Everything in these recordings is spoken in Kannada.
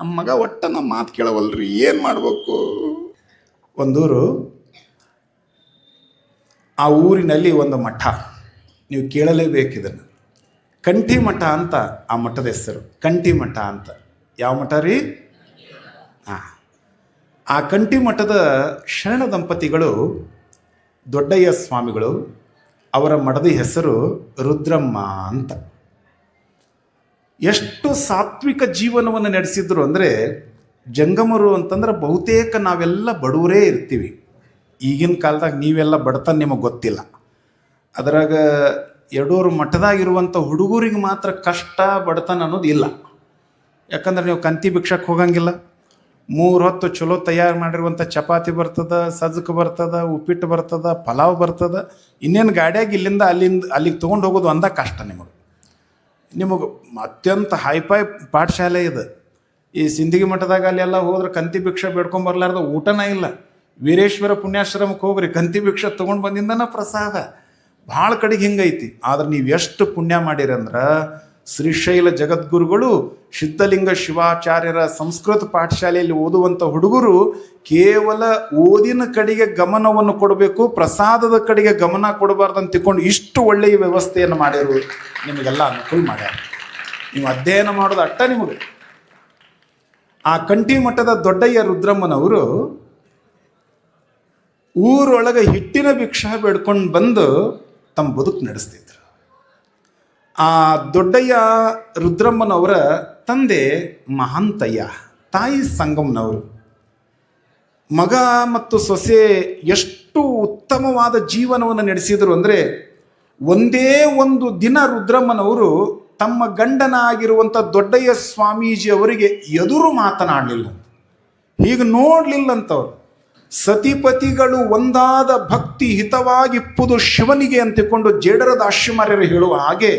ನಮ್ಮ ಮಗ ಒಟ್ಟ ನಮ್ಮ ಮಾತು ಕೇಳವಲ್ರಿ, ಏನು ಮಾಡಬೇಕು? ಒಂದೂರು, ಆ ಊರಿನಲ್ಲಿ ಒಂದು ಮಠ. ನೀವು ಕೇಳಲೇಬೇಕು ಇದನ್ನು. ಕಂಠಿ ಮಠ ಅಂತ ಆ ಮಠದ ಹೆಸರು. ಕಂಠಿ ಮಠ ಅಂತ. ಯಾವ ಮಠ ರೀ? ಹಾಂ ಆ ಕಂಠಿ ಮಠದ ಶರಣ ದಂಪತಿಗಳು ದೊಡ್ಡಯ್ಯ ಸ್ವಾಮಿಗಳು, ಅವರ ಮಠದ ಹೆಸರು ರುದ್ರಮ್ಮ ಅಂತ. ಎಷ್ಟು ಸಾತ್ವಿಕ ಜೀವನವನ್ನು ನಡೆಸಿದ್ರು ಅಂದರೆ ಜಂಗಮರು ಅಂತಂದ್ರೆ ಬಹುತೇಕ ನಾವೆಲ್ಲ ಬಡವರೇ ಇರ್ತೀವಿ. ಈಗಿನ ಕಾಲದಾಗ ನೀವೆಲ್ಲ ಬಡತನ ನಿಮಗೆ ಗೊತ್ತಿಲ್ಲ. ಅದರಾಗ ಯಡೂರು ಮಠದಾಗಿರುವಂಥ ಹುಡುಗರಿಗೆ ಮಾತ್ರ ಕಷ್ಟ, ಬಡತನ ಅನ್ನೋದು ಇಲ್ಲ. ಯಾಕಂದ್ರೆ ನೀವು ಕಂತಿ ಭಿಕ್ಷಕ್ಕೆ ಹೋಗಂಗಿಲ್ಲ. ಮೂರು ಹೊತ್ತು ಚಲೋ ತಯಾರು ಮಾಡಿರುವಂಥ ಚಪಾತಿ ಬರ್ತದ ಸಜ್ಜಕ ಬರ್ತದ, ಉಪ್ಪಿಟ್ಟು ಬರ್ತದ, ಪಲಾವ್ ಬರ್ತದ. ಇನ್ನೇನು ಗಾಡಿಯಾಗಿ ಇಲ್ಲಿಂದ ಅಲ್ಲಿಂದ ಅಲ್ಲಿಗೆ ತೊಗೊಂಡು ಹೋಗೋದು ಅಂದ ಕಷ್ಟ ನಿಮಗೆ. ನಿಮಗೆ ಅತ್ಯಂತ ಹೈಫೈ ಪಾಠಶಾಲೆ ಇದು. ಈ ಸಿಂದಗಿ ಮಠದಾಗ ಅಲ್ಲೆಲ್ಲ ಹೋದ್ರೆ ಕಂತಿ ಭಿಕ್ಷೆ ಬೇಡ್ಕೊಂಬರ್ಲಾರ್ದ ಊಟನೇ ಇಲ್ಲ. ವೀರೇಶ್ವರ ಪುಣ್ಯಾಶ್ರಮಕ್ಕೆ ಹೋಗ್ರಿ, ಕಂತಿ ಭಿಕ್ಷೆ ತೊಗೊಂಡು ಬಂದಿಂದನ ಪ್ರಸಾದ. ಭಾಳ ಕಡೆಗೆ ಹಿಂಗೈತಿ. ಆದ್ರೆ ನೀವು ಎಷ್ಟು ಪುಣ್ಯ ಮಾಡಿರಂದ್ರೆ ಶ್ರೀಶೈಲ ಜಗದ್ಗುರುಗಳು ಸಿದ್ಧಲಿಂಗ ಶಿವಾಚಾರ್ಯರ ಸಂಸ್ಕೃತ ಪಾಠಶಾಲೆಯಲ್ಲಿ ಓದುವಂಥ ಹುಡುಗರು ಕೇವಲ ಓದಿನ ಕಡೆಗೆ ಗಮನವನ್ನು ಕೊಡಬೇಕು, ಪ್ರಸಾದದ ಕಡೆಗೆ ಗಮನ ಕೊಡಬಾರ್ದು ಅಂತ ತಿಳ್ಕೊಂಡು ಇಷ್ಟು ಒಳ್ಳೆಯ ವ್ಯವಸ್ಥೆಯನ್ನು ಮಾಡಿರು ನಿಮಗೆಲ್ಲ ಅನುಕೂಲ ಮಾಡ್ಯಾರ. ನೀವು ಅಧ್ಯಯನ ಮಾಡೋದು ಅಟ್ಟ ನಿಮಗೆ. ಆ ಕಂಠಿ ಮಠದ ದೊಡ್ಡಯ್ಯ ರುದ್ರಮ್ಮನವರು ಊರೊಳಗೆ ಹಿಟ್ಟಿನ ಭಿಕ್ಷ ಬೇಡ್ಕೊಂಡು ಬಂದು ತಮ್ಮ ಬದುಕು ನಡೆಸ್ತಿದ್ರು. ಆ ದೊಡ್ಡಯ್ಯ ರುದ್ರಮ್ಮನವರ ತಂದೆ ಮಹಾಂತಯ್ಯ, ತಾಯಿ ಸಂಗಮ್ನವರು. ಮಗ ಮತ್ತು ಸೊಸೆ ಎಷ್ಟು ಉತ್ತಮವಾದ ಜೀವನವನ್ನು ನಡೆಸಿದರು ಅಂದರೆ ಒಂದೇ ಒಂದು ದಿನ ರುದ್ರಮ್ಮನವರು ತಮ್ಮ ಗಂಡನ ಆಗಿರುವಂಥ ದೊಡ್ಡಯ್ಯ ಸ್ವಾಮೀಜಿ ಅವರಿಗೆ ಎದುರು ಮಾತನಾಡಲಿಲ್ಲ. ಹೀಗೆ ನೋಡಲಿಲ್ಲಂತವ್ರು. ಸತಿಪತಿಗಳು ಒಂದಾದ ಭಕ್ತಿ ಹಿತವಾಗಿಪ್ಪುದು ಶಿವನಿಗೆ ಅಂತಿಕೊಂಡು ಜೇಡರದ ಆಶ್ಯಮಾರ್ಯರು ಹೇಳುವ ಹಾಗೆ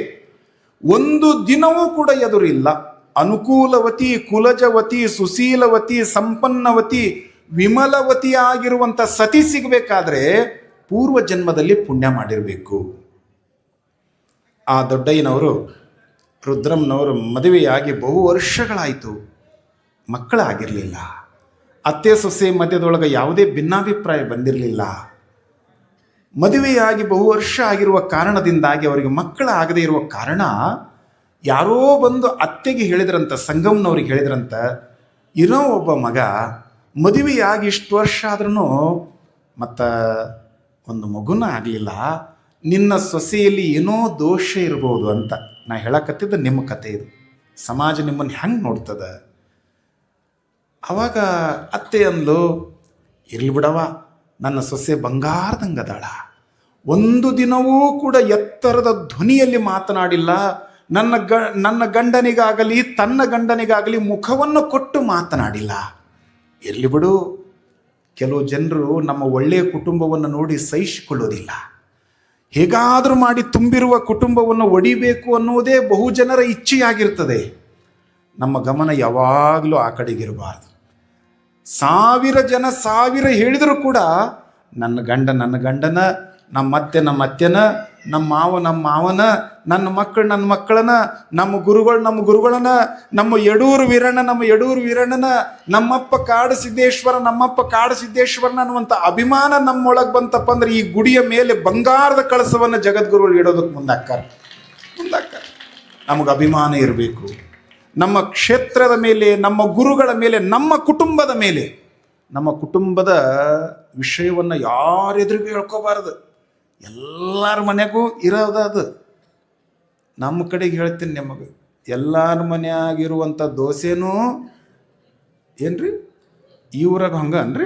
ಒಂದು ದಿನವೂ ಕೂಡ ಎದುರಿಲ್ಲ. ಅನುಕೂಲವತಿ, ಕುಲಜವತಿ, ಸುಶೀಲವತಿ, ಸಂಪನ್ನವತಿ, ವಿಮಲವತಿ ಆಗಿರುವಂಥ ಸತಿ ಸಿಗಬೇಕಾದ್ರೆ ಪೂರ್ವ ಜನ್ಮದಲ್ಲಿ ಪುಣ್ಯ ಮಾಡಿರಬೇಕು. ಆ ದೊಡ್ಡಯ್ಯನವರು, ರುದ್ರಂನವರು ಮದುವೆಯಾಗಿ ಬಹು ವರ್ಷಗಳಾಯಿತು. ಮಕ್ಕಳಾಗಿರಲಿಲ್ಲ. ಅತ್ತೆ ಸೊಸೆ ಮಧ್ಯದೊಳಗೆ ಯಾವುದೇ ಭಿನ್ನಾಭಿಪ್ರಾಯ ಬಂದಿರಲಿಲ್ಲ. ಮದುವೆಯಾಗಿ ಬಹು ವರ್ಷ ಆಗಿರುವ ಕಾರಣದಿಂದಾಗಿ ಅವರಿಗೆ ಮಕ್ಕಳಾಗದೇ ಇರುವ ಕಾರಣ, ಯಾರೋ ಬಂದು ಅತ್ತೆಗೆ ಹೇಳಿದ್ರಂತ, ಸಂಗಮ್ನವ್ರಿಗೆ ಹೇಳಿದ್ರಂತ ಇರೋ ಒಬ್ಬ ಮಗ ಮದುವೆಯಾಗಿ ಇಷ್ಟು ವರ್ಷ ಆದ್ರೂ ಮತ್ತು ಒಂದು ಮಗುನ ಆಗಲಿಲ್ಲ, ನಿನ್ನ ಸೊಸೆಯಲ್ಲಿ ಏನೋ ದೋಷ ಇರ್ಬೋದು ಅಂತ. ನಾ ಹೇಳಕತ್ತಿದ್ದ ನಿಮ್ಮ ಕತೆ ಇದು. ಸಮಾಜ ನಿಮ್ಮನ್ನು ಹೆಂಗೆ ನೋಡ್ತದ? ಅವಾಗ ಅತ್ತೆ ಅಂದ್ಲು, ಇರ್ಲಿ ಬಿಡವ ನನ್ನ ಸೊಸೆ ಬಂಗಾರದಂಗದಾಳ. ಒಂದು ದಿನವೂ ಕೂಡ ಎತ್ತರದ ಧ್ವನಿಯಲ್ಲಿ ಮಾತನಾಡಿಲ್ಲ. ನನ್ನ ಗ, ನನ್ನ ಗಂಡನಿಗಾಗಲಿ, ತನ್ನ ಗಂಡನಿಗಾಗಲಿ ಮುಖವನ್ನು ಕೊಟ್ಟು ಮಾತನಾಡಿಲ್ಲ. ಇರ್ಲಿ ಬಿಡು. ಕೆಲವು ಜನರು ನಮ್ಮ ಒಳ್ಳೆಯ ಕುಟುಂಬವನ್ನು ನೋಡಿ ಸಹಿಸಿಕೊಳ್ಳೋದಿಲ್ಲ. ಹೇಗಾದರೂ ಮಾಡಿ ತುಂಬಿರುವ ಕುಟುಂಬವನ್ನು ಒಡಿಬೇಕು ಅನ್ನುವುದೇ ಬಹುಜನರ ಇಚ್ಛೆಯಾಗಿರ್ತದೆ. ನಮ್ಮ ಗಮನ ಯಾವಾಗಲೂ ಆ ಕಡೆಗಿರಬಾರ್ದು. ಸಾವಿರ ಜನ ಸಾವಿರ ಹೇಳಿದರೂ ಕೂಡ ನನ್ನ ಗಂಡ, ನನ್ನ ಗಂಡನ, ನಮ್ಮ ಅತ್ತೆ, ನಮ್ಮ ಅತ್ತೆನ, ನಮ್ಮ ಮಾವ, ನಮ್ಮ ಮಾವನ, ನನ್ನ ಮಕ್ಕಳು, ನನ್ನ ಮಕ್ಕಳನ ನಮ್ಮ ಗುರುಗಳು, ನಮ್ಮ ಗುರುಗಳನ ನಮ್ಮ ಎಡೂರು ವೀರಣ್ಣ, ನಮ್ಮ ಎಡೂರು ವೀರಣ್ಣನ, ನಮ್ಮಪ್ಪ ಕಾಡು ಸಿದ್ದೇಶ್ವರ, ನಮ್ಮಪ್ಪ ಕಾಡು ಸಿದ್ದೇಶ್ವರನ ಅನ್ನುವಂಥ ಅಭಿಮಾನ ನಮ್ಮೊಳಗೆ ಬಂತಪ್ಪ ಅಂದ್ರೆ ಈ ಗುಡಿಯ ಮೇಲೆ ಬಂಗಾರದ ಕಳಸವನ್ನು ಜಗದ್ಗುರುಗಳು ಇಡೋದಕ್ಕೆ ಮುಂದಾಕ್ಕಾರ ಮುಂದಾಕ್ಕಾರ ನಮಗೆ ಅಭಿಮಾನ ಇರಬೇಕು. ನಮ್ಮ ಕ್ಷೇತ್ರದ ಮೇಲೆ, ನಮ್ಮ ಗುರುಗಳ ಮೇಲೆ, ನಮ್ಮ ಕುಟುಂಬದ ಮೇಲೆ, ನಮ್ಮ ಕುಟುಂಬದ ವಿಷಯವನ್ನು ಯಾರೆದುರಿಗೂ ಹೇಳ್ಕೋಬಾರ್ದು. ಎಲ್ಲರ ಮನೆಗೂ ಇರೋದು ಅದು. ನಮ್ಮ ಕಡೆಗೆ ಹೇಳ್ತೀನಿ ನಿಮಗೆ, ಎಲ್ಲರ ಮನೆಯಾಗಿರುವಂಥ ದೋಸೆನೂ ಏನ್ರಿ? ಈ ಊರಾಗ ಹಂಗ ಅನ್ರಿ?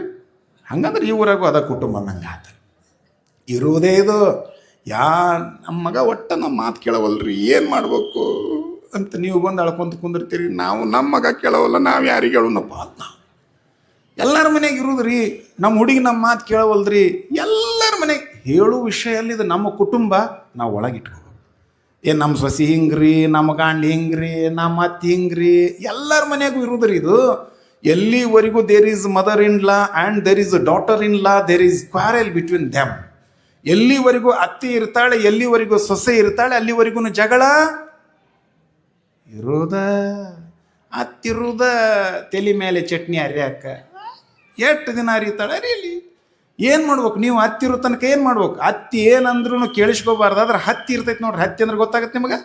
ಹಂಗಂದ್ರೆ ಈ ಊರಾಗೂ ಅದ ಕುಟುಂಬ ನಂಗೆ ಆತ. ಇರೋದೇ ಇದು. ಯಾ ನಮ್ಮ ಮಗ ಒಟ್ಟ ನಮ್ಮ ಮಾತು ಕೇಳವಲ್ರಿ. ಏನು ಮಾಡಬೇಕು? ಅಂತ ನೀವು ಬಂದು ಅಳ್ಕೊಂತ ಕುಂದಿರ್ತೀರಿ. ನಾವು ನಮ್ಮ ಮಗ ಕೇಳವಲ್ಲ, ನಾವು ಯಾರಿಗೆ ಹೇಳೋಣಪ್ಪ ಅಂತ. ಎಲ್ಲರ ಮನೆಗೆ ರೀ ನಮ್ಮ ಹುಡುಗಿ ನಮ್ಮ ಮಾತು ಕೇಳವಲ್ದ್ರಿ. ಎಲ್ಲರ ಮನೆಗೆ ಹೇಳೋ ವಿಷಯ ಇದು ನಮ್ಮ ಕುಟುಂಬ ನಾವು ಒಳಗಿಟ್ಕೋಬೇಕು ಏನು ನಮ್ಮ ಸೊಸಿ ಹಿಂಗ್ರಿ ನಮ್ಮ ಗಾಂಡಿ ಹಿಂಗ್ರಿ ನಮ್ಮ ಅತ್ತಿ ಹಿಂಗ್ರಿ, ಎಲ್ಲರ ಮನೆಗೂ ರೀ ಇದು. ಎಲ್ಲಿವರೆಗೂ there is mother in law and there is daughter in law there is quarrel between them ಎಲ್ಲಿವರೆಗೂ ಅತ್ತಿ ಇರ್ತಾಳೆ, ಎಲ್ಲಿವರೆಗೂ ಸೊಸೆ ಇರ್ತಾಳೆ, ಅಲ್ಲಿವರೆಗೂ ಜಗಳ ಇರೋದ ಅತ್ತಿರುದ ತಲೆ ಮೇಲೆ ಚಟ್ನಿ ಅರಿಯಾಕ ಎಷ್ಟು ದಿನ ಅರಿತಾಳೆ ಅರಿಯಲಿ ಏನು ಮಾಡ್ಬೇಕು? ನೀವು ಹತ್ತಿರೋ ತನಕ ಏನು ಮಾಡ್ಬೇಕು? ಹತ್ತಿ ಏನಂದ್ರೂ ಕೇಳಿಸ್ಕೋಬಾರ್ದು. ಆದ್ರೆ ಹತ್ತಿ ಇರ್ತೈತೆ ನೋಡ್ರಿ. ಹತ್ತಿ ಅಂದ್ರೆ ಗೊತ್ತಾಗತ್ತೆ ನಿಮಗೆ?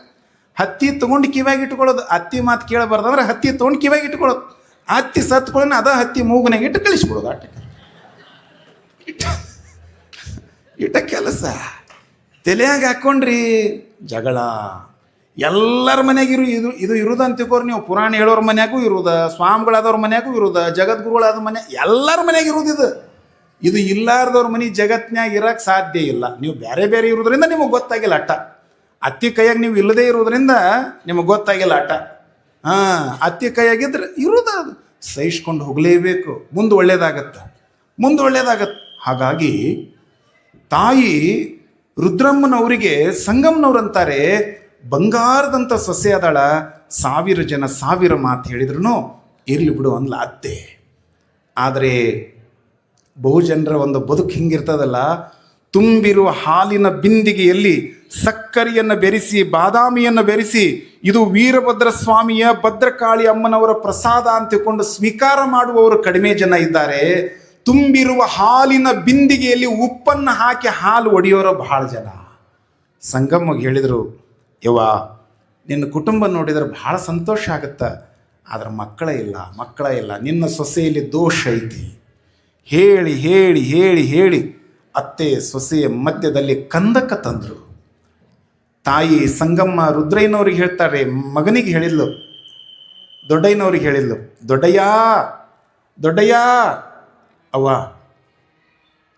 ಹತ್ತಿ ತೊಗೊಂಡು ಕಿವ್ಯಾಗ ಇಟ್ಕೊಳ್ಳೋದು. ಹತ್ತಿ ಮಾತು ಕೇಳಬಾರ್ದು. ಅಂದ್ರೆ ಹತ್ತಿ ತೊಗೊಂಡು ಕಿವ್ಯಾಗ ಇಟ್ಕೊಳ್ಳೋದು. ಹತ್ತಿ ಸತ್ಕೊಳ್ಳೋಣ, ಅದ ಹತ್ತಿ ಮೂಗನಾಗ ಇಟ್ಟು ಕಳಿಸ್ಬಿಡೋದು ಆಟ ಇಟ್ಟ ಕೆಲಸ. ತಲೆಯಾಗ ಹಾಕ್ಕೊಂಡ್ರಿ ಜಗಳ. ಎಲ್ಲರ ಮನೆಯಾಗ ಇರು ಇದು ಇದು ಇರುದ ಅಂತಿಕೋರು ನೀವು. ಪುರಾಣ ಹೇಳೋರ ಮನ್ಯಾಗೂ ಇರುದ, ಸ್ವಾಮಿಗಳಾದವ್ರ ಮನ್ಯಾಗೂ ಇರುದ, ಜಗದ್ಗುರುಗಳಾದ ಮನೆ ಎಲ್ಲರ ಮನ್ಯಾಗ ಇರುವುದು ಇದು. ಇದು ಇಲ್ಲಾರ್ದವ್ರ ಮನೆ ಜಗತ್ನಾಗ ಇರಕ್ಕೆ ಸಾಧ್ಯ ಇಲ್ಲ. ನೀವು ಬೇರೆ ಬೇರೆ ಇರೋದ್ರಿಂದ ನಿಮಗೆ ಗೊತ್ತಾಗಿಲ್ಲ ಅಟ್ಟ. ಅತ್ತಿ ಕೈಯಾಗ ನೀವು ಇಲ್ಲದೇ ಇರೋದ್ರಿಂದ ನಿಮಗೆ ಗೊತ್ತಾಗಿಲ್ಲ ಅಟ್ಟ. ಹಾಂ, ಅತ್ತಿ ಕೈಯಾಗಿದ್ರೆ ಇರುದ ಅದು. ಸಹಿಸ್ಕೊಂಡು ಹೋಗಲೇಬೇಕು. ಮುಂದೆ ಒಳ್ಳೇದಾಗತ್ತೆ. ಮುಂದೆ ಒಳ್ಳೇದಾಗತ್ತೆ ಹಾಗಾಗಿ ತಾಯಿ ರುದ್ರಮ್ಮನವರಿಗೆ ಸಂಗಮ್ನವ್ರಂತಾರೆ ಬಂಗಾರದಂಥ ಸಸ್ಯ ಅದಾಳ ಸಾವಿರ ಜನ ಸಾವಿರ ಮಾತು ಹೇಳಿದ್ರು ಇರಲಿ ಬಿಡು ಅನ್ಲ ಅತ್ತೆ. ಆದರೆ ಬಹುಜನರ ಒಂದು ಬದುಕು ಹಿಂಗಿರ್ತದಲ್ಲ, ತುಂಬಿರುವ ಹಾಲಿನ ಬಿಂದಿಗೆಯಲ್ಲಿ ಸಕ್ಕರೆಯನ್ನು ಬೆರೆಸಿ, ಬಾದಾಮಿಯನ್ನು ಬೆರೆಸಿ, ಇದು ವೀರಭದ್ರ ಸ್ವಾಮಿಯ ಭದ್ರಕಾಳಿ ಅಮ್ಮನವರ ಪ್ರಸಾದ ಅಂತ ತಿಳ್ಕೊಂಡು ಸ್ವೀಕಾರ ಮಾಡುವವರು ಕಡಿಮೆ ಜನ ಇದ್ದಾರೆ. ತುಂಬಿರುವ ಹಾಲಿನ ಬಿಂದಿಗೆಯಲ್ಲಿ ಉಪ್ಪನ್ನು ಹಾಕಿ ಹಾಲು ಒಡೆಯೋರು ಬಹಳ ಜನ. ಸಂಗಮ್ಮಗೆ ಹೇಳಿದರು ಯವ್ವ, ನಿನ್ನ ಕುಟುಂಬ ನೋಡಿದ್ರೆ ಬಹಳ ಸಂತೋಷ ಆಗುತ್ತೆ. ಆದರೆ ಮಕ್ಕಳ ಇಲ್ಲ ಮಕ್ಕಳ ಇಲ್ಲ. ನಿನ್ನ ಸೊಸೆಯಲ್ಲಿ ದೋಷ ಐತಿ. ಹೇಳಿ ಹೇಳಿ ಹೇಳಿ ಹೇಳಿ ಅತ್ತೆ, ಸೊಸೆಯ ಮಧ್ಯದಲ್ಲಿ ಕಂದಕ ತಂದರು. ತಾಯಿ ಸಂಗಮ್ಮ ರುದ್ರಯ್ಯನವ್ರಿಗೆ ಹೇಳ್ತಾರೆ, ಮಗನಿಗೆ ಹೇಳಿದ್ಲು. ದೊಡ್ಡಯ್ಯನವ್ರಿಗೆ ಹೇಳಿದ್ಲು, ದೊಡ್ಡಯ್ಯ ದೊಡ್ಡಯ್ಯ. ಅವ್ವ,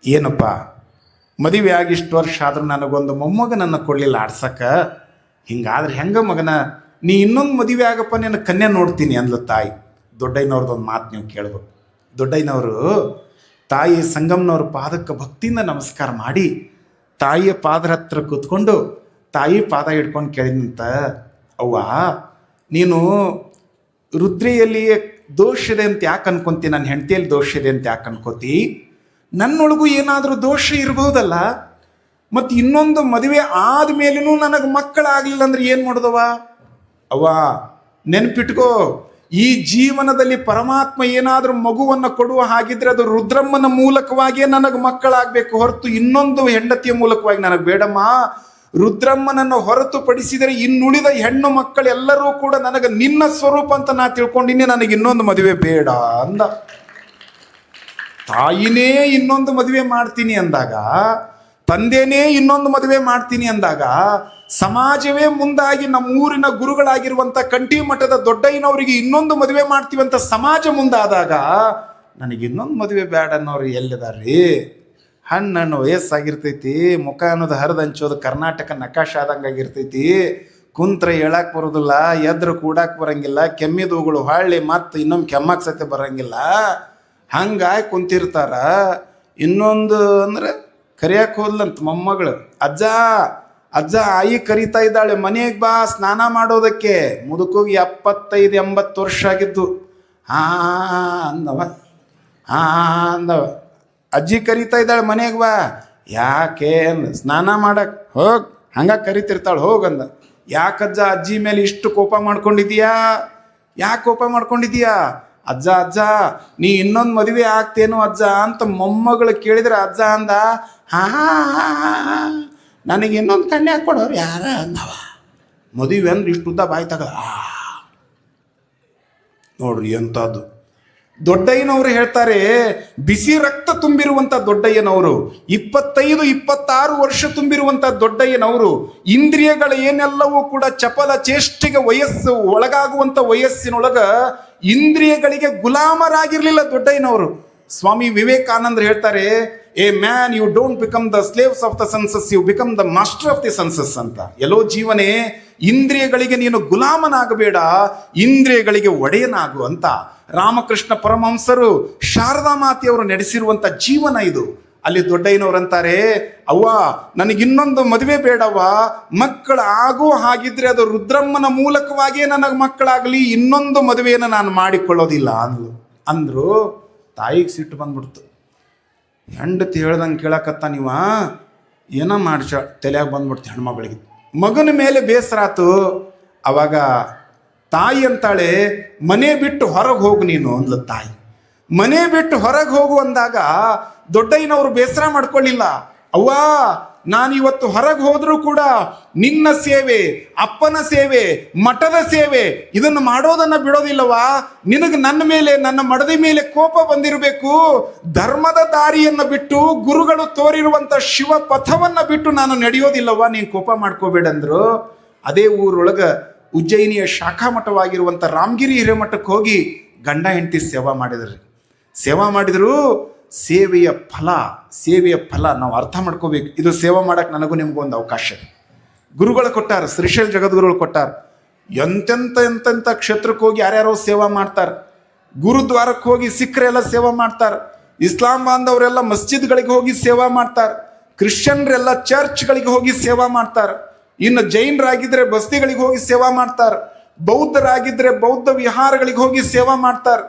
ಏನಪ್ಪ ಮದುವೆ ಆಗಿ ಇಷ್ಟು ವರ್ಷ ಆದರೂ ನನಗೊಂದು ಮೊಮ್ಮಗನನ್ನು ಕೊಡಲಿಲ್ಲ, ಆಡ್ಸಕ್ಕ? ಹಿಂಗಾದ್ರೆ ಹೆಂಗ ಮಗನ? ನೀ ಇನ್ನೊಂದು ಮದುವೆ ಆಗಪ್ಪ, ನಿನ್ನ ಕನ್ಯೆ ನೋಡ್ತೀನಿ ಅಂದ್ಲು ತಾಯಿ. ದೊಡ್ಡಯ್ಯನವ್ರದ್ದೊಂದು ಮಾತು ನೀವು ಕೇಳ್ಬೇಕು. ದೊಡ್ಡಯ್ಯನವರು, ತಾಯಿ ಸಂಗಮ್ನವ್ರ ಪಾದಕ್ಕೆ ಭಕ್ತಿಯಿಂದ ನಮಸ್ಕಾರ ಮಾಡಿ, ತಾಯಿಯ ಪಾದರ ಹತ್ರ ಕೂತ್ಕೊಂಡು, ತಾಯಿ ಪಾದ ಹಿಡ್ಕೊಂಡು ಕೇಳಿದಂತ ಅವ್ವ, ನೀನು ರುದ್ರೆಯಲ್ಲಿ ದೋಷ ಇದೆ ಅಂತ ಯಾಕೆ ಅನ್ಕೊಂತಿ? ನನ್ನ ಹೆಂಡತಿಯಲ್ಲಿ ದೋಷ ಇದೆ ಅಂತ ಯಾಕೆ ಅನ್ಕೋತಿ? ನನ್ನೊಳಗೂ ಏನಾದರೂ ದೋಷ ಇರ್ಬೋದಲ್ಲ ಮತ್ತು ಇನ್ನೊಂದು ಮದುವೆ ಆದ್ಮೇಲೂ ನನಗೆ ಮಕ್ಕಳಾಗಲಿಲ್ಲ ಅಂದ್ರೆ ಏನು ಮಾಡಿದವ? ಅವ ನೆನ್ಪಿಟ್ಕೋ, ಈ ಜೀವನದಲ್ಲಿ ಪರಮಾತ್ಮ ಏನಾದರೂ ಮಗುವನ್ನು ಕೊಡುವ ಹಾಗಿದ್ರೆ ಅದು ರುದ್ರಮ್ಮನ ಮೂಲಕವಾಗಿಯೇ ನನಗೆ ಮಕ್ಕಳಾಗಬೇಕು ಹೊರತು ಇನ್ನೊಂದು ಹೆಂಡತಿಯ ಮೂಲಕವಾಗಿ ನನಗೆ ಬೇಡಮ್ಮ. ರುದ್ರಮ್ಮನನ್ನು ಹೊರತುಪಡಿಸಿದರೆ ಇನ್ನುಳಿದ ಹೆಣ್ಣು ಮಕ್ಕಳೆಲ್ಲರೂ ಕೂಡ ನನಗೆ ನಿನ್ನ ಸ್ವರೂಪ ಅಂತ ನಾ ತಿಳ್ಕೊಂಡಿನಿ ನನಗೆ ಇನ್ನೊಂದು ಮದುವೆ ಬೇಡ ಅಂದ. ತಾಯಿನೇ ಇನ್ನೊಂದು ಮದುವೆ ಮಾಡ್ತೀನಿ ಅಂದಾಗ ತಂದೆನೇ ಇನ್ನೊಂದು ಮದುವೆ ಮಾಡ್ತೀನಿ ಅಂದಾಗ ಸಮಾಜವೇ ಮುಂದಾಗಿ ನಮ್ಮೂರಿನ ಗುರುಗಳಾಗಿರುವಂಥ ಕಂಠಿ ಮಠದ ದೊಡ್ಡಯ್ಯನವರಿಗೆ ಇನ್ನೊಂದು ಮದುವೆ ಮಾಡ್ತೀವಂತ ಸಮಾಜ ಮುಂದಾದಾಗ ನನಗೆ ಇನ್ನೊಂದು ಮದುವೆ ಬೇಡ ಅನ್ನೋರು ಎಲ್ಲಿದಾರ್ರಿ? ಹಣ್ಣು ಹಣ್ಣು ವಯಸ್ಸಾಗಿರ್ತೈತಿ, ಮುಖ ಅನ್ನೋದು ಹರಿದಂಚೋದು ಕರ್ನಾಟಕ ನಕಾಶ ಆದಂಗೆ ಆಗಿರ್ತೈತಿ. ಕುಂತ್ರ ಹೇಳಕ್ ಬರೋದಿಲ್ಲ, ಎದ್ರು ಕೂಡಾಕ್ ಬರಂಗಿಲ್ಲ ಕೆಮ್ಮಿದೂಗಳು ಹಾಳಿ ಮತ್ತು ಇನ್ನೊಮ್ಮೆ ಕೆಮ್ಮಕ್ಕೆ ಸತೆ ಬರಂಗಿಲ್ಲ. ಹಂಗಾಗಿ ಕುಂತಿರ್ತಾರ. ಇನ್ನೊಂದು ಅಂದ್ರೆ ಕರಿಯಕ್ಕೆ ಹೋದ್ಲಂತ ಮೊಮ್ಮಗಳು, ಅಜ್ಜ ಅಜ್ಜ ಆಯಿ ಕರಿತಾ ಇದ್ದಾಳೆ, ಮನೆಗೆ ಬಾ, ಸ್ನಾನ ಮಾಡೋದಕ್ಕೆ. ಮುದುಕೋಗಿ ಎಪ್ಪತ್ತೈದು, ಎಂಬತ್ತು ವರ್ಷ ಆಗಿದ್ದು. ಆ, ಅಂದವ ಆ, ಅಂದವ. ಅಜ್ಜಿ ಕರಿತಾ ಇದ್ದಾಳೆ, ಮನೆಗೆ ಬಾ. ಯಾಕೆ ಅಂದ, ಸ್ನಾನ ಮಾಡಕ್, ಹೋಗ್, ಹಂಗೆ ಕರಿತಿರ್ತಾಳೆ ಹೋಗಂದ ಯಾಕಜ್ಜ ಅಜ್ಜಿ ಮೇಲೆ ಇಷ್ಟು ಕೋಪ ಮಾಡ್ಕೊಂಡಿದೀಯಾ ಯಾಕೆ ಕೋಪ ಮಾಡ್ಕೊಂಡಿದೀಯಾ ಅಜ್ಜ ಅಜ್ಜ, ನೀ ಇನ್ನೊಂದು ಮದುವೆ ಆಗ್ತೇನು ಅಜ್ಜ ಅಂತ ಮೊಮ್ಮಗಳು ಕೇಳಿದ್ರೆ ಅಜ್ಜ ಅಂದ, ಹಾ ನನಗೆ ಇನ್ನೊಂದು ಕಣ್ಣೆ ಕೊಡೋರು ಯಾರ ಅಂದವ ಮದುವೆ ಅಂದ್ರೆ ಇಷ್ಟು ಉದ್ದ ಬಾಯಿ ತಗ. ನೋಡ್ರಿ ಎಂಥದ್ದು ದೊಡ್ಡಯ್ಯನವರು ಹೇಳ್ತಾರೆ, ಬಿಸಿ ರಕ್ತ ತುಂಬಿರುವಂತ ದೊಡ್ಡಯ್ಯನವರು, ಇಪ್ಪತ್ತೈದು, ಇಪ್ಪತ್ತಾರು ವರ್ಷ ತುಂಬಿರುವಂತ ದೊಡ್ಡಯ್ಯನವರು, ಇಂದ್ರಿಯಗಳ ಏನೆಲ್ಲವೂ ಕೂಡ ಚಪಲ ಚೇಷ್ಟಿಗೆ ವಯಸ್ಸು ಒಳಗಾಗುವಂತ ವಯಸ್ಸಿನೊಳಗ ಇಂದ್ರಿಯಗಳಿಗೆ ಗುಲಾಮರಾಗಿರ್ಲಿಲ್ಲ ದೊಡ್ಡಯ್ಯನವರು. ಸ್ವಾಮಿ ವಿವೇಕಾನಂದ್ರ ಹೇಳ್ತಾರೆ a man you don't become the slaves of the senses you become the master of the senses ಅಂತ. ಎಲ್ಲೋ ಜೀವನೇ ಇಂದ್ರಿಯಗಳಿಗೆ ನೀನು ಗುಲಾಮನಾಗಬೇಡ, ಇಂದ್ರಿಯಗಳಿಗೆ ಒಡೆಯನಾಗು ಅಂತ. ರಾಮಕೃಷ್ಣ ಪರಮಹಂಸರು ಶಾರದಾ ಮಾತೆಯವರು ನಡೆಸಿರುವಂತ ಜೀವನ ಇದು. ಅಲ್ಲಿ ದೊಡ್ಡಯ್ಯನವರಂತಾರೆ ಅವ್ವ, ನನಗಿನ್ನೊಂದು ಮದುವೆ ಬೇಡವ್ವ, ಮಕ್ಕಳು ಆಗೋ ಹಾಗಿದ್ರೆ ಅದು ರುದ್ರಮ್ಮನ ಮೂಲಕವಾಗಿಯೇ ನನಗೆ ಮಕ್ಕಳಾಗಲಿ, ಇನ್ನೊಂದು ಮದುವೆಯನ್ನು ನಾನು ಮಾಡಿಕೊಳ್ಳೋದಿಲ್ಲ ಅಂದ್ಲು. ಅಂದ್ರು, ತಾಯಿಗೆ ಸಿಟ್ಟು ಬಂದ್ಬಿಡ್ತು. ಹೆಂಡತಿ ಹೇಳ್ದಂಗೆ ಕೇಳಕತ್ತ ನೀವ? ಏನೋ ಮಾಡ್ಸ, ತಲೆಯಾಗ ಬಂದ್ಬಿಡ್ತು ಹೆಣ್ಮಗಳಿಗೆ. ಮಗನ ಮೇಲೆ ಬೇಸರ ಆತು. ಅವಾಗ ತಾಯಿ ಅಂತಾಳೆ, ಮನೆ ಬಿಟ್ಟು ಹೊರಗೆ ಹೋಗು ನೀನು, ಅಂದ್ಲು ತಾಯಿ. ಮನೆ ಬಿಟ್ಟು ಹೊರಗೆ ಹೋಗು ಅಂದಾಗ ದೊಡ್ಡಯ್ಯನವರು ಬೇಸರ ಮಾಡ್ಕೊಳ್ಳಿಲ್ಲ ಅವ್ವಾ ನಾನಿವತ್ತು ಹೊರಗೆ ಹೋದರೂ ಕೂಡ ನಿನ್ನ ಸೇವೆ, ಅಪ್ಪನ ಸೇವೆ, ಮಠದ ಸೇವೆ, ಇದನ್ನು ಮಾಡೋದನ್ನ ಬಿಡೋದಿಲ್ಲವಾ ನಿನಗೆ ನನ್ನ ಮೇಲೆ, ನನ್ನ ಮಡದಿ ಮೇಲೆ ಕೋಪ ಬಂದಿರಬೇಕು. ಧರ್ಮದ ದಾರಿಯನ್ನು ಬಿಟ್ಟು ಗುರುಗಳು ತೋರಿರುವಂತ ಶಿವ ಪಥವನ್ನು ಬಿಟ್ಟು ನಾನು ನಡೆಯೋದಿಲ್ಲವಾ ನೀನು ಕೋಪ ಮಾಡ್ಕೋಬೇಡಂದ್ರು ಅದೇ ಊರೊಳಗೆ ಉಜ್ಜಯಿನಿಯ ಶಾಖಾ ಮಠವಾಗಿರುವಂಥ ರಾಮಗಿರಿ ಹಿರೇಮಠಕ್ಕೆ ಹೋಗಿ ಗಂಡ ಹೆಂಡತಿ ಸೇವಾ ಮಾಡಿದ್ರಿ. ಸೇವಾ ಮಾಡಿದ್ರು. ಸೇವೆಯ ಫಲ ಸೇವೆಯ ಫಲ ನಾವು ಅರ್ಥ ಮಾಡ್ಕೋಬೇಕು. ಇದು ಸೇವಾ ಮಾಡಕ್ಕೆ ನನಗೂ ನಿಮಗೂ ಒಂದು ಅವಕಾಶ. ಗುರುಗಳು ಕೊಟ್ಟಾರ, ಶ್ರೀಶೈಲ್ ಜಗದ್ಗುರುಗಳು ಕೊಟ್ಟಾರ. ಎಂತೆಂತ ಎಂತೆಂಥ ಕ್ಷೇತ್ರಕ್ಕೆ ಹೋಗಿ ಯಾರ್ಯಾರೋ ಸೇವಾ ಮಾಡ್ತಾರ. ಗುರುದ್ವಾರಕ್ಕೆ ಹೋಗಿ ಸಿಖ್ರೆಲ್ಲ ಸೇವಾ ಮಾಡ್ತಾರೆ. ಇಸ್ಲಾಂ ಬಾಂಧವರೆಲ್ಲ ಮಸ್ಜಿದ್ಗಳಿಗೆ ಹೋಗಿ ಸೇವಾ ಮಾಡ್ತಾರೆ. ಕ್ರಿಶ್ಚಿಯನ್ರೆಲ್ಲ ಚರ್ಚ್ಗಳಿಗೆ ಹೋಗಿ ಸೇವಾ ಮಾಡ್ತಾರೆ. ಇನ್ನು ಜೈನರಾಗಿದ್ರೆ ಬಸ್ತಿಗಳಿಗೆ ಹೋಗಿ ಸೇವಾ ಮಾಡ್ತಾರ. ಬೌದ್ಧರಾಗಿದ್ರೆ ಬೌದ್ಧ ವಿಹಾರಗಳಿಗೆ ಹೋಗಿ ಸೇವಾ ಮಾಡ್ತಾರ.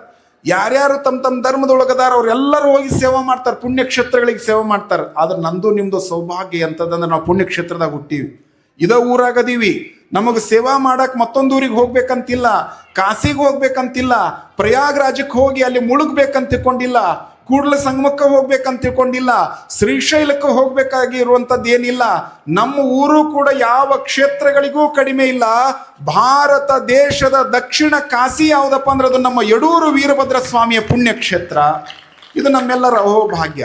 ಯಾರ್ಯಾರು ತಮ್ಮ ತಮ್ಮ ಧರ್ಮದೊಳಗದಾರ, ಅವರೆಲ್ಲರೂ ಹೋಗಿ ಸೇವಾ ಮಾಡ್ತಾರೆ, ಪುಣ್ಯಕ್ಷೇತ್ರಗಳಿಗೆ ಸೇವಾ ಮಾಡ್ತಾರೆ. ಆದ್ರೆ ನಂದು ನಿಮ್ದು ಸೌಭಾಗ್ಯ ಅಂತದಂದ್ರೆ ನಾವು ಪುಣ್ಯಕ್ಷೇತ್ರದಾಗ ಹುಟ್ಟೀವಿ. ಇದ ಊರಾಗದೀವಿ. ನಮಗೆ ಸೇವಾ ಮಾಡಕ್ ಮತ್ತೊಂದು ಊರಿಗೆ ಹೋಗ್ಬೇಕಂತಿಲ್ಲ, ಕಾಸಿಗೆ ಹೋಗ್ಬೇಕಂತಿಲ್ಲ ಪ್ರಯಾಗ್ರಾಜಕ್ಕೆ ಹೋಗಿ ಅಲ್ಲಿ ಮುಳುಗ್ಬೇಕಂತ ತಿಳ್ಕೊಂಡಿಲ್ಲ ಕೂಡಲ ಸಂಗಮಕ್ಕೆ ಹೋಗ್ಬೇಕಂತ ತಿಳ್ಕೊಂಡಿಲ್ಲ, ಶ್ರೀಶೈಲಕ್ಕೆ ಹೋಗ್ಬೇಕಾಗಿ ಇರುವಂತದ್ದು ಏನಿಲ್ಲ, ನಮ್ಮ ಊರು ಕೂಡ ಯಾವ ಕ್ಷೇತ್ರಗಳಿಗೂ ಕಡಿಮೆ ಇಲ್ಲ. ಭಾರತ ದೇಶದ ದಕ್ಷಿಣ ಕಾಶಿ ಯಾವುದಪ್ಪ ಅಂದ್ರೆ ಅದು ನಮ್ಮ ಯಡೂರು ವೀರಭದ್ರ ಸ್ವಾಮಿಯ ಪುಣ್ಯಕ್ಷೇತ್ರ. ಇದು ನಮ್ಮೆಲ್ಲರ ಅಹೋಭಾಗ್ಯ.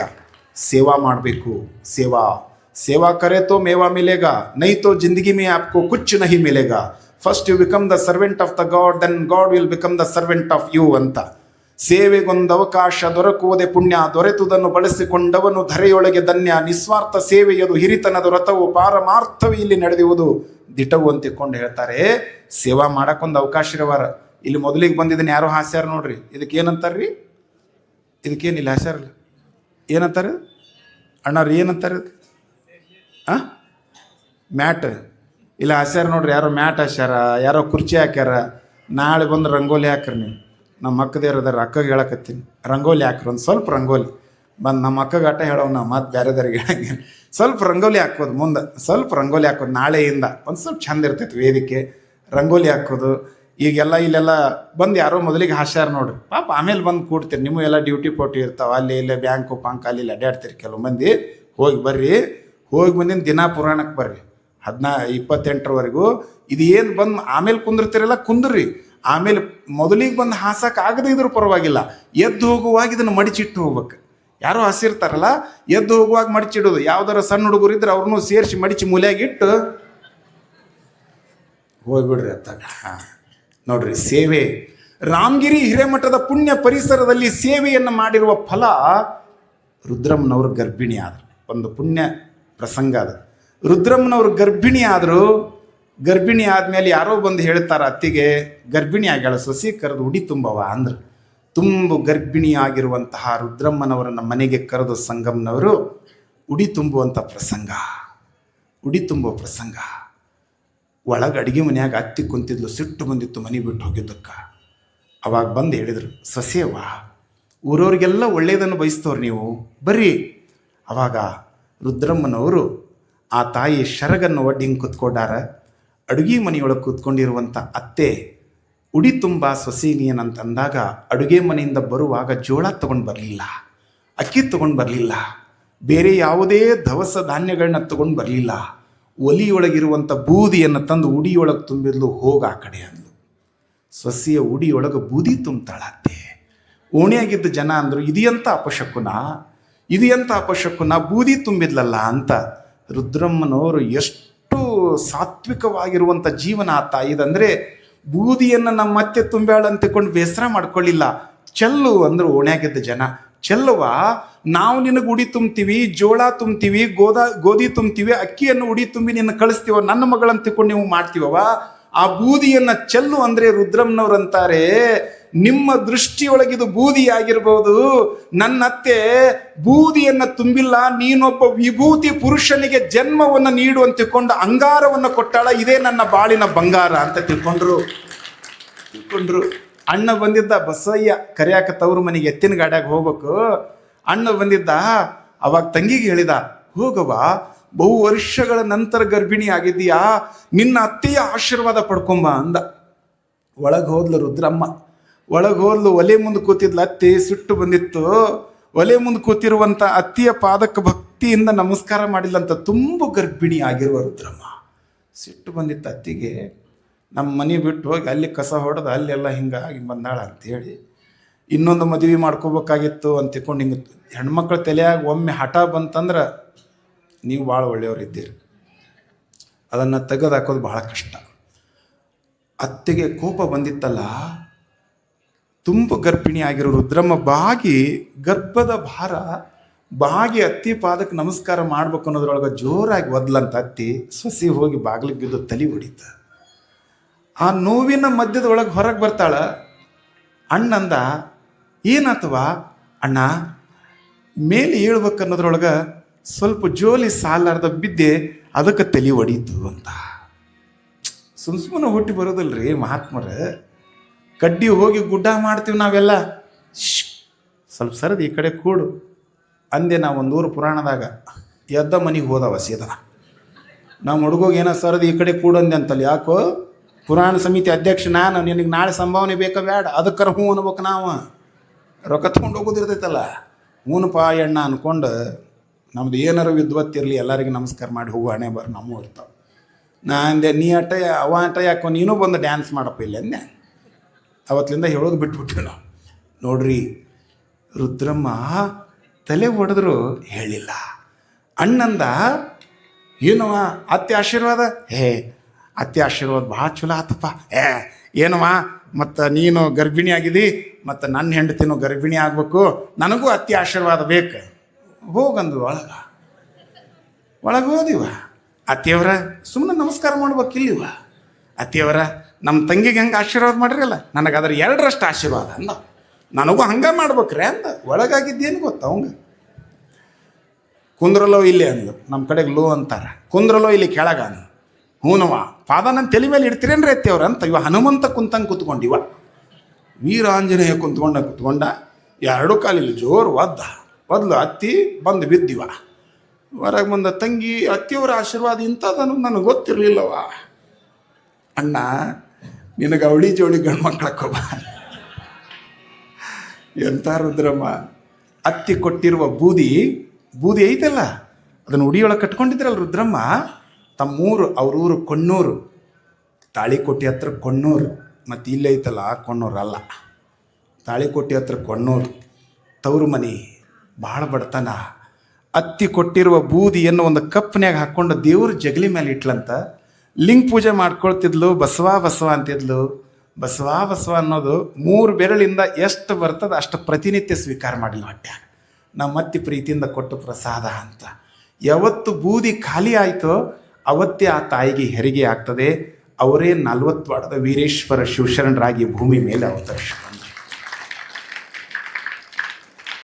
ಸೇವಾ ಮಾಡಬೇಕು, ಸೇವಾ. ಸೇವಾ ಕರೆತೋ ಮೇವಾ ಮಿಲೇಗಾ, ನೈತೋ ಜಿಂದಗಿ ಮೇ ಆಪ್ಕೋ ಕುಚ್ ನಹಿ ಮಿಲೇಗಾ. First you become the servant of the god then god will become the servant of you ಅಂತ. ಸೇವೆಗೊಂದು ಅವಕಾಶ ದೊರಕುವುದೇ ಪುಣ್ಯ, ದೊರೆತುದನ್ನು ಬಳಸಿಕೊಂಡವನು ಧರೆಯೊಳಗೆ ಧನ್ಯ. ನಿಸ್ವಾರ್ಥ ಸೇವೆಯದು ಹಿರಿತನದ ರಥವು ಪಾರಮಾರ್ಥವೇ ಇಲ್ಲಿ ನಡೆಯುವುದು ದಿಟವು ಅಂತ ತಿಳ್ಕೊಂಡು ಹೇಳ್ತಾರೆ, ಸೇವಾ ಮಾಡಕ್ಕೊಂದು ಅವಕಾಶ ಇರವಾರ. ಇಲ್ಲಿ ಮೊದಲಿಗೆ ಬಂದಿದ್ದನ್ನು ಯಾರೋ ಹಾಸ್ಯಾರ ನೋಡ್ರಿ. ಇದಕ್ಕೆ ಏನಂತಾರ್ರಿ? ಇದಕ್ಕೇನಿಲ್ಲ ಹಾಸ್ಯಾರಲ್ಲ. ಏನಂತಾರೆ? ಅಣ್ಣವ್ರು ಏನಂತಾರೆ ಮ್ಯಾಟ್. ಇಲ್ಲ, ಹಾಸ್ಯಾರ ನೋಡ್ರಿ, ಯಾರೋ ಮ್ಯಾಟ್ ಹಾಸ್ಯಾರ, ಯಾರೋ ಕುರ್ಚಿ ಹಾಕ್ಯಾರ, ನಾಳೆ ಬಂದು ರಂಗೋಲಿ ಹಾಕ್ರಿ ನೀವು. ನಮ್ಮ ಅಕ್ಕದೇವ್ರು ಅದಾರ ಅಕ್ಕಗೆ ಹೇಳಕತ್ತೀನಿ. ರಂಗೋಲಿ ಹಾಕ್ರಿ, ಒಂದು ಸ್ವಲ್ಪ ರಂಗೋಲಿ. ಬಂದು ನಮ್ಮ ಅಕ್ಕಗೆ ಆಟ ಹೇಳೋ ನಾವು ಮತ್ತೆ ಬೇರೆದವ್ರಿಗೆ ಹೇಳಂಗಿಲ್ಲ. ಸ್ವಲ್ಪ ರಂಗೋಲಿ ಹಾಕೋದು ಮುಂದೆ, ಸ್ವಲ್ಪ ರಂಗೋಲಿ ಹಾಕೋದು ನಾಳೆಯಿಂದ ಒಂದು ಸ್ವಲ್ಪ ಚಂದ ಇರ್ತೈತೆ ವೇದಿಕೆ. ರಂಗೋಲಿ ಹಾಕೋದು, ಈಗೆಲ್ಲ ಇಲ್ಲೆಲ್ಲ ಬಂದು ಯಾರೋ ಮೊದಲಿಗೆ ಹಾಸ್ಯಾರ ನೋಡ್ರಿ. ಪಾಪ ಆಮೇಲೆ ಬಂದು ಕೂಡ್ತೀರಿ ನಿಮ್ಮ ಎಲ್ಲ ಡ್ಯೂಟಿ ಪೋಟಿ ಇರ್ತಾವ, ಅಲ್ಲಿ ಇಲ್ಲೇ ಬ್ಯಾಂಕು, ಪಾಂಕ್, ಅಲ್ಲಿ ಇಲ್ಲಿ ಅಡ್ಡಾಡ್ತೀರಿ ಕೆಲವು ಮಂದಿ. ಹೋಗಿ ಬರ್ರಿ, ಹೋಗಿ ಬಂದಿನ ದಿನ ಪುರಾಣಕ್ಕೆ ಬರ್ರಿ. ಹದಿನಾ, ಇಪ್ಪತ್ತೆಂಟರವರೆಗೂ ಇದು ಏನು ಬಂದು ಆಮೇಲೆ ಕುಂದಿರ್ತೀರಲ್ಲ ಕುಂದ್ರಿ. ಆಮೇಲೆ ಮೊದಲಿಗೆ ಬಂದು ಹಾಸಕ್ಕೆ ಆಗದೇ ಇದ್ರೂ ಪರವಾಗಿಲ್ಲ. ಎದ್ದು ಹೋಗುವಾಗ ಇದನ್ನು ಮಡಿಚಿಟ್ಟು ಹೋಗ್ಬೇಕು. ಯಾರೋ ಹಸಿರ್ತಾರಲ್ಲ, ಎದ್ದು ಹೋಗುವಾಗ ಮಡಿಚಿಡೋದು. ಯಾವ್ದಾರ ಸಣ್ಣ ಹುಡುಗರು ಇದ್ರೆ ಅವ್ರನ್ನೂ ಸೇರಿಸಿ ಮಡಿಚಿ ಮೂಲೆಯಾಗಿಟ್ಟು ಹೋಗ್ಬಿಡ್ರಿ ಅತ್ತಾಗ. ಹಾಂ. ನೋಡ್ರಿ, ಸೇವೆ. ರಾಮಗಿರಿ ಹಿರೇಮಠದ ಪುಣ್ಯ ಪರಿಸರದಲ್ಲಿ ಸೇವೆಯನ್ನು ಮಾಡಿರುವ ಫಲ ರುದ್ರಮ್ಮನವರು ಗರ್ಭಿಣಿ ಆದರು ಒಂದು ಪುಣ್ಯ ಪ್ರಸಂಗ ಅದು. ರುದ್ರಮ್ಮನವರು ಗರ್ಭಿಣಿ ಆದರು ಗರ್ಭಿಣಿ ಆದಮೇಲೆ ಯಾರೋ ಬಂದು ಹೇಳ್ತಾರ ಅತ್ತಿಗೆ, ಗರ್ಭಿಣಿ ಆಗ್ಯಾಳ ಸೊಸಿ, ಕರೆದು ಉಡಿ ತುಂಬವ ಅಂದ್ರೆ. ತುಂಬ ಗರ್ಭಿಣಿ ಆಗಿರುವಂತಹ ರುದ್ರಮ್ಮನವರನ್ನ ಮನೆಗೆ ಕರೆದು ಸಂಗಮ್ನವರು ಉಡಿ ತುಂಬುವಂಥ ಪ್ರಸಂಗ ಉಡಿ ತುಂಬುವ ಪ್ರಸಂಗ. ಒಳಗೆ ಅಡುಗೆ ಮನೆಯಾಗ ಅತ್ತಿ ಕುಂತಿದ್ಲು, ಸಿಟ್ಟು ಬಂದಿತ್ತು ಮನೆ ಬಿಟ್ಟು ಹೋಗಿದ್ದಕ್ಕೆ. ಅವಾಗ ಬಂದು ಹೇಳಿದರು ಸೊಸೆಯವ್ವ ಊರವ್ರಿಗೆಲ್ಲ ಒಳ್ಳೆಯದನ್ನು ಬಯಸ್ತವ್ರು ನೀವು, ಬರ್ರಿ ಅವಾಗ ರುದ್ರಮ್ಮನವರು, ಆ ತಾಯಿ ಶರಗನ್ನು ಒಡ್ಡಿ ಹಿಂಗೆ ಕುತ್ಕೊಂಡಾರ ಅಡುಗೆ ಮನೆಯೊಳಗೆ ಕೂತ್ಕೊಂಡಿರುವಂಥ ಅತ್ತೆ ಉಡಿ ತುಂಬ ಸೊಸೀನಿಯನ್ ಅಂದಾಗ ಅಡುಗೆ ಮನೆಯಿಂದ ಬರುವಾಗ ಜೋಳ ತಗೊಂಡು ಬರಲಿಲ್ಲ, ಅಕ್ಕಿ ತಗೊಂಡು ಬರಲಿಲ್ಲ, ಬೇರೆ ಯಾವುದೇ ದವಸ ಧಾನ್ಯಗಳನ್ನ ತಗೊಂಡು ಬರಲಿಲ್ಲ. ಒಲಿಯೊಳಗಿರುವಂಥ ಬೂದಿಯನ್ನು ತಂದು ಉಡಿಯೊಳಗೆ ತುಂಬಿದ್ಲು, ಹೋಗ ಆ ಕಡೆ ಅಂದ್ಲು. ಸೊಸೆಯ ಉಡಿಯೊಳಗೆ ಬೂದಿ ತುಂಬ್ತಾಳ ಅತ್ತೆ. ಓಣಿಯಾಗಿದ್ದ ಜನ ಅಂದರು, ಇದೆಯಂತ ಅಪಶಕುನ? ಇದೆಯಂತ ಅಪಶಕುನ? ಬೂದಿ ತುಂಬಿದ್ಲಲ್ಲ? ಅಂತ ರುದ್ರಮ್ಮನವರು ಎಷ್ಟು ಸಾತ್ವಿಕವಾಗಿರುವಂಥ ಜೀವನ ಆ ತಾಯಿದಂದ್ರೆ ಬೂದಿಯನ್ನು ನಮ್ಮ ಮತ್ತೆ ತುಂಬ್ಯಾಳ ಅಂತ ತಿಳ್ಕೊಂಡು ಬೇಸರ ಮಾಡ್ಕೊಳ್ಳಿಲ್ಲ. ಚೆಲ್ಲು ಅಂದ್ರೆ ಓಣ್ಯಾಗಿದ್ದ ಜನ. ಚೆಲ್ಲುವ ನಾವು ನಿನಗೆ ಉಡಿ ತುಂಬ್ತೀವಿ, ಜೋಳ ತುಂಬ್ತೀವಿ, ಗೋದ, ಗೋಧಿ ತುಂಬ್ತೀವಿ, ಅಕ್ಕಿಯನ್ನು ಉಡಿ ತುಂಬಿ ನಿನ್ನ ಕಳಿಸ್ತೀವ, ನನ್ನ ಮಗಳಂತ ತಿಳ್ಕೊಂಡು ನೀವು ಮಾಡ್ತೀವವ ಆ ಬೂದಿಯನ್ನು ಚೆಲ್ಲು ಅಂದ್ರೆ ರುದ್ರಮ್ನವ್ರು ಅಂತಾರೆ. ನಿಮ್ಮ ದೃಷ್ಟಿಯೊಳಗಿದು ಬೂದಿ ನನ್ನತ್ತೆ ಬೂದಿಯನ್ನ ತುಂಬಿಲ್ಲ, ನೀನೊಬ್ಬ ವಿಭೂತಿ ಪುರುಷನಿಗೆ ಜನ್ಮವನ್ನು ನೀಡುವಂತ ತಿಳ್ಕೊಂಡು ಅಂಗಾರವನ್ನು ಕೊಟ್ಟಾಳ, ಇದೇ ನನ್ನ ಬಾಳಿನ ಬಂಗಾರ ಅಂತ ತಿಳ್ಕೊಂಡ್ರು. ತಿಳ್ಕೊಂಡ್ರು. ಅಣ್ಣ ಬಂದಿದ್ದ ಬಸಯ್ಯ ಕರಿಯಾಕ ತವ್ರ ಮನೆಗೆ ಎತ್ತಿನ ಗಾಡ್ಯಾಗ ಹೋಗ್ಬೇಕು. ಅಣ್ಣ ಬಂದಿದ್ದ ಅವಾಗ ತಂಗಿಗೆ ಹೇಳಿದ ಹೋಗವ ಬಹು ವರ್ಷಗಳ ನಂತರ ಗರ್ಭಿಣಿ ಆಗಿದ್ದೀಯಾ, ನಿನ್ನ ಅತ್ತೆಯ ಆಶೀರ್ವಾದ ಪಡ್ಕೊಂಬ ಅಂದ. ಒಳಗೆ ಹೋದ್ಲು ರುದ್ರಮ್ಮ. ಒಳಗೆ ಹೋದ್ಲು ಒಲೆ ಮುಂದೆ ಕೂತಿದ್ಲು, ಅತ್ತಿ ಸಿಟ್ಟು ಬಂದಿತ್ತು. ಒಲೆ ಮುಂದೆ ಕೂತಿರುವಂಥ ಅತ್ತಿಯ ಪಾದಕ್ಕೆ ಭಕ್ತಿಯಿಂದ ನಮಸ್ಕಾರ ಮಾಡಿಲ್ಲಂತ ತುಂಬ ಗರ್ಭಿಣಿ ಆಗಿರುವ ರುದ್ರಮ್ಮ. ಸಿಟ್ಟು ಬಂದಿತ್ತು ಅತ್ತಿಗೆ. ನಮ್ಮ ಮನೆ ಬಿಟ್ಟು ಹೋಗಿ ಅಲ್ಲಿ ಕಸ ಹೊಡೆದು ಅಲ್ಲೆಲ್ಲ ಹಿಂಗಾಗಿ ಬಂದಾಳ ಅಂತೇಳಿ. ಇನ್ನೊಂದು ಮದುವೆ ಮಾಡ್ಕೋಬೇಕಾಗಿತ್ತು ಅಂತ ತಿಳ್ಕೊಂಡು ಹಿಂಗೆ ಹೆಣ್ಮಕ್ಳ ತಲೆಯಾಗಿ ಒಮ್ಮೆ ಹಠ ಬಂತಂದ್ರೆ ನೀವು ಭಾಳ ಒಳ್ಳೆಯವ್ರು ಇದ್ದೀರಿ. ಅದನ್ನು ತೆಗೆದು ಹಾಕೋದು ಬಹಳ ಕಷ್ಟ. ಅತ್ತೆಗೆ ಕೋಪ ಬಂದಿತ್ತಲ್ಲ ತುಂಬ ಗರ್ಭಿಣಿ ಆಗಿರೋ ರುದ್ರಮ್ಮ ಬಾಗಿ ಗರ್ಭದ ಭಾರ, ಬಾಗಿ ಅತ್ತಿ ಪಾದಕ್ಕೆ ನಮಸ್ಕಾರ ಮಾಡ್ಬೇಕು ಅನ್ನೋದ್ರೊಳಗೆ ಜೋರಾಗಿ ಒದ್ಲಂತ ಅತ್ತಿ ಸೊಸಿ ಹೋಗಿ ಬಾಗಿಲಿಗೆ ಬಿದ್ದು ತಲೆ ಹೊಡಿತ. ಆ ನೋವಿನ ಮಧ್ಯದ ಒಳಗೆ ಹೊರಗೆ ಬರ್ತಾಳ. ಅಣ್ಣಂದ ಏನಥವಾ ಅಣ್ಣ, ಮೇಲೆ ಏಳ್ಬೇಕು ಸ್ವಲ್ಪ ಜೋಲಿ ಸಾಲಾರ್ದ ಬಿದ್ದೆ ಅದಕ್ಕೆ ತಲೆ ಹೊಡೀತು ಅಂತ. ಸುಮ್ ಸುಮ್ಮನೆ ಹುಟ್ಟಿ ಬರೋದಲ್ರಿ ಮಹಾತ್ಮರ. ಕಡ್ಡಿ ಹೋಗಿ ಗುಡ್ಡ ಮಾಡ್ತೀವಿ ನಾವೆಲ್ಲ. ಸ್ವಲ್ಪ ಸರದಿ ಈ ಕಡೆ ಕೂಡು. ಅಂದೆ ನಾವು ಒಂದು ಪುರಾಣದಾಗ, ಎದ್ದ ಮನೆಗೆ ಹೋದವ ಸೀದಾ. ನಮ್ಮ ಹುಡುಗೋಗಿ ಏನೋ ಸರದಿ ಈ ಕಡೆ ಕೂಡು ಅಂದೆ ಅಂತಲ್ಲ, ಯಾಕೋ? ಪುರಾಣ ಸಮಿತಿ ಅಧ್ಯಕ್ಷ ನಾನು, ನಿನಗೆ ನಾಳೆ ಸಂಭಾವನೆ ಬೇಕಾ ಬೇಡ ಅದಕ್ಕರ ಹ್ಞೂ ಅನ್ಬೇಕು ನಾವು. ರೊಕ್ಕ ತೊಗೊಂಡು ಹೋಗೋದಿರ್ತೈತಲ್ಲ ಹೂನಪ್ಪ ಎಣ್ಣ ಅಂದ್ಕೊಂಡು ನಮ್ದು ಏನಾರು ವಿದ್ವತ್ತಿರಲಿ ಎಲ್ಲರಿಗೂ ನಮಸ್ಕಾರ ಮಾಡಿ ಹೋಗು ಹಣೆ ಬರ್ ನಮ್ಮೂ ಇರ್ತಾವೆ. ನಾ ಅಂದೆ, ನೀ ಅಟ್ಟ ಅವ ಅಟ್ಟ ಯಾಕೋ ನೀನು ಬಂದು ಡ್ಯಾನ್ಸ್ ಮಾಡಪ್ಪ ಇಲ್ಲಿ ಅಂದೆ. ಅವತ್ತಿಂದ ಹೇಳೋದು ಬಿಟ್ಬಿಟ್ಟು ನಾವು. ನೋಡ್ರಿ, ರುದ್ರಮ್ಮ ತಲೆ ಹೊಡೆದ್ರು ಹೇಳಿಲ್ಲ. ಅಣ್ಣಂದ ಏನವ ಅತ್ತೆ ಆಶೀರ್ವಾದ? ಹೇ, ಅತ್ತೆ ಆಶೀರ್ವಾದ ಭಾಳ ಚಲೋ ಆತಪ್ಪ. ಏ ಏನವ ಮತ್ತು ನೀನು ಗರ್ಭಿಣಿ ಆಗಿದಿ ಮತ್ತು ನನ್ನ ಹೆಂಡತಿನೂ ಗರ್ಭಿಣಿ ಆಗಬೇಕು, ನನಗೂ ಅತ್ತೆ ಆಶೀರ್ವಾದ ಬೇಕು. ಹೋಗಂದು ಒಳಗ. ಒಳಗೆ ಹೋದಿವ ಅತ್ತೆಯವರ ಸುಮ್ಮನೆ ನಮಸ್ಕಾರ ಮಾಡ್ಬೇಕಿಲ್ಲಿವ ಅತ್ತೆಯವರ ನಮ್ಮ ತಂಗಿಗೆ ಹೆಂಗೆ ಆಶೀರ್ವಾದ ಮಾಡಿರಲ್ಲ? ನನಗೆ ಅದರ ಎರಡರಷ್ಟು ಆಶೀರ್ವಾದ ಅಂದ. ನನಗೂ ಹಂಗೆ ಮಾಡ್ಬೇಕ್ರೆ ಅಂದ. ಒಳಗಾಗಿದ್ದೇನು ಗೊತ್ತ ಅವಂಗ? ಕುಂದ್ರಲೋ ಇಲ್ಲಿ ಅಂದ ನಮ್ಮ ಕಡೆಗೆ ಲೋ ಅಂತಾರೆ. ಕುಂದ್ರಲೋ ಇಲ್ಲಿ ಕೆಳಗ ಅಂದ ಹೂನವ ಪಾದ ನನ್ನ ತಲೆ ಮೇಲೆ ಇಡ್ತೀರೇನ್ರಿ ಅತ್ತೆಯವ್ರ ಅಂತ ಇವ ಹನುಮಂತ ಕುಂತಂಗೆ ಕುತ್ಕೊಂಡಿವ ವೀರಾಂಜನೇಯ ಕುಂತ್ಕೊಂಡ ಕುತ್ಕೊಂಡ ಎರಡು ಕಾಲಿಲ್ಲ ಜೋರು ಒದ್ದ. ಒದ್ಲು ಅತ್ತಿ ಬಂದು ಬಿದ್ದಿವ. ಹೊರಗೆ ಬಂದ ತಂಗಿ, ಅತ್ತಿಯವರ ಆಶೀರ್ವಾದ ಇಂಥದನ್ನು ನನಗೆ ಗೊತ್ತಿರಲಿಲ್ಲವ ಅಣ್ಣ ನಿನಗೆ ಅವಳಿ ಜೋಡಿ ಗಂಡು ಮಕ್ಕಳಕ್ಕೊಬ್ಬ ಎಂಥ ರುದ್ರಮ್ಮ, ಅತ್ತಿ ಕೊಟ್ಟಿರುವ ಬೂದಿ ಬೂದಿ ಐತಲ್ಲ, ಅದನ್ನು ಉಡಿಯೊಳಗೆ ಕಟ್ಕೊಂಡಿದ್ರಲ್ಲ ರುದ್ರಮ್ಮ, ತಮ್ಮೂರು, ಅವ್ರೂರು ಕೊಣ್ಣೂರು, ತಾಳಿಕೋಟೆ ಹತ್ರ ಕೊಣ್ಣೂರು, ಮತ್ತು ಇಲ್ಲೇ ಐತಲ್ಲ, ಕೊಣ್ಣೂರು ಅಲ್ಲ. ತಾಳಿಕೋಟೆ ಹತ್ರ ಕೊಣ್ಣೂರು, ತವರು ಮನೆ ಭಾಳ ಬಡತನ. ಅತ್ತಿ ಕೊಟ್ಟಿರುವ ಬೂದಿಯನ್ನು ಒಂದು ಕಪ್ನ್ಯಾಗ ಹಾಕ್ಕೊಂಡು ದೇವ್ರ ಜಗಲಿ ಮೇಲೆ ಇಟ್ಲಂತ ಲಿಂಗ ಪೂಜೆ ಮಾಡ್ಕೊಳ್ತಿದ್ಲು, ಬಸವ ಬಸವ ಅಂತಿದ್ಲು. ಬಸವ ಬಸವ ಅನ್ನೋದು ಮೂರು ಬೆರಳಿಂದ ಎಷ್ಟು ಬರ್ತದೆ ಅಷ್ಟು ಪ್ರತಿನಿತ್ಯ ಸ್ವೀಕಾರ ಮಾಡಿಲ್ಲ ನಮ್ಮ ಅತ್ತಿ ಪ್ರೀತಿಯಿಂದ ಕೊಟ್ಟು ಪ್ರಸಾದ ಅಂತ. ಯಾವತ್ತು ಬೂದಿ ಖಾಲಿ ಆಯಿತೋ ಅವತ್ತೇ ಆ ತಾಯಿಗೆ ಹೆರಿಗೆ ಆಗ್ತದೆ. ಅವರೇ ನಲ್ವತ್ತು ವಾಡದ ವೀರೇಶ್ವರ ಶಿವಶರಣರಾಗಿ ಭೂಮಿ ಮೇಲೆ ಅವತರಿಸ್ತಾರೆ.